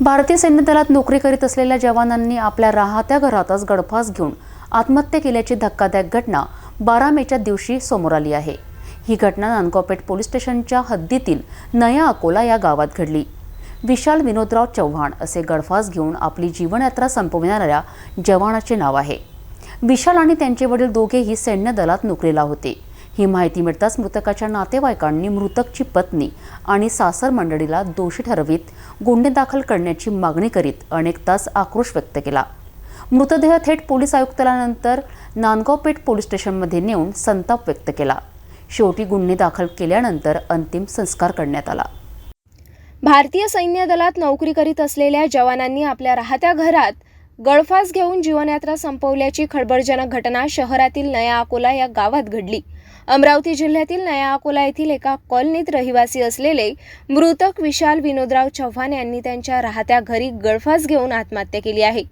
भारतीय सैन्य दलात नोकरी करीत असलेल्या जवानांनी आपल्या राहत्या घरातच गडफास घेऊन आत्महत्या केल्याची धक्कादायक घटना बारा मेच्या दिवशी समोर आली आहे. ही घटना नानकोपेट पोलीस स्टेशनच्या हद्दीतील नया अकोला या गावात घडली. विशाल विनोदराव चव्हाण असे गडफास घेऊन आपली जीवनयात्रा संपविणाऱ्या जवानाचे नाव आहे. विशाल आणि त्यांचे वडील दोघेही सैन्य दलात नोकरीला होते. ही माहिती मिळताच मृतकाच्या नातेवाईकांनी मृतकची पत्नी आणि सासर मंडळीला दोषी ठरवीत गुन्हे दाखल करण्याची मागणी करीत अनेक तास आक्रोश व्यक्त केला. मृतदेह थेट पोलीस आयुक्तालयानंतर नांदगाव पेठ पोलीस स्टेशनमध्ये नेऊन संताप व्यक्त केला. शेवटी गुन्हे दाखल केल्यानंतर अंतिम संस्कार करण्यात आला. भारतीय सैन्य दलात नोकरी करीत असलेल्या जवानांनी आपल्या राहत्या घरात गळफास घेऊन जीवनयात्रा संपवल्याची खळबळजनक घटना शहरातील नया अकोला या गावात घडली. अमरावती जिल्ह्यातील नया अकोला येथील एका कॉलनीत रहिवासी असलेले मृतक विशाल विनोदराव चव्हाण यांनी त्यांच्या राहत्या घरी गळफास घेऊन आत्महत्या केली आहे.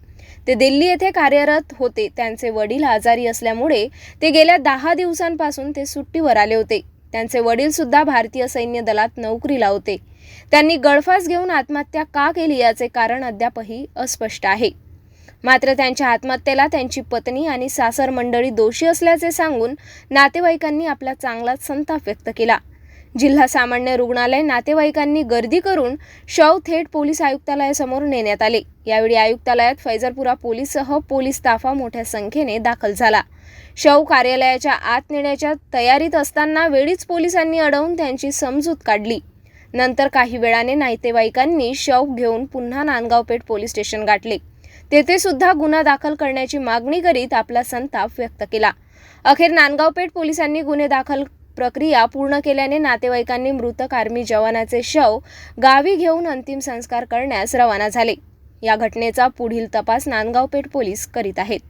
ते दिल्ली येथे कार्यरत होते. त्यांचे वडील आजारी असल्यामुळे ते गेल्या दहा दिवसांपासून ते सुट्टीवर आले होते. त्यांचे वडील सुद्धा भारतीय सैन्य दलात नोकरीला होते. त्यांनी गळफास घेऊन आत्महत्या का केली याचे कारण अद्यापही अस्पष्ट आहे. मात्र त्यांच्या आत्महत्येला त्यांची पत्नी आणि सासर मंडळी दोषी असल्याचे सांगून नातेवाईकांनी आपला चांगलाच संताप व्यक्त केला. जिल्हा सामान्य रुग्णालय नातेवाईकांनी गर्दी करून शव थेट पोलीस आयुक्तालयासमोर नेण्यात आले. यावेळी आयुक्तालयात फैजरपुरा पोलीससह पोलीस ताफा मोठ्या संख्येने दाखल झाला. शव कार्यालयाच्या आत नेण्याच्या तयारीत असताना वेळीच पोलिसांनी अडवून त्यांची समजूत काढली. नंतर काही वेळाने नातेवाईकांनी शव घेऊन पुन्हा नांदगाव पेठ पोलीस स्टेशन गाठले. तेथे सुद्धा गुन्हा दाखल करण्याची मागणी करीत आपला संताप व्यक्त केला. अखेर नांदगाव पेठ पोलिसांनी गुन्हे दाखल प्रक्रिया पूर्ण केल्याने नातेवाईकांनी मृतक आर्मी जवानाचे शव गावी घेऊन अंतिम संस्कार करण्यास रवाना झाले. या घटनेचा पुढील तपास नांदगाव पेठ पोलीस करीत आहेत.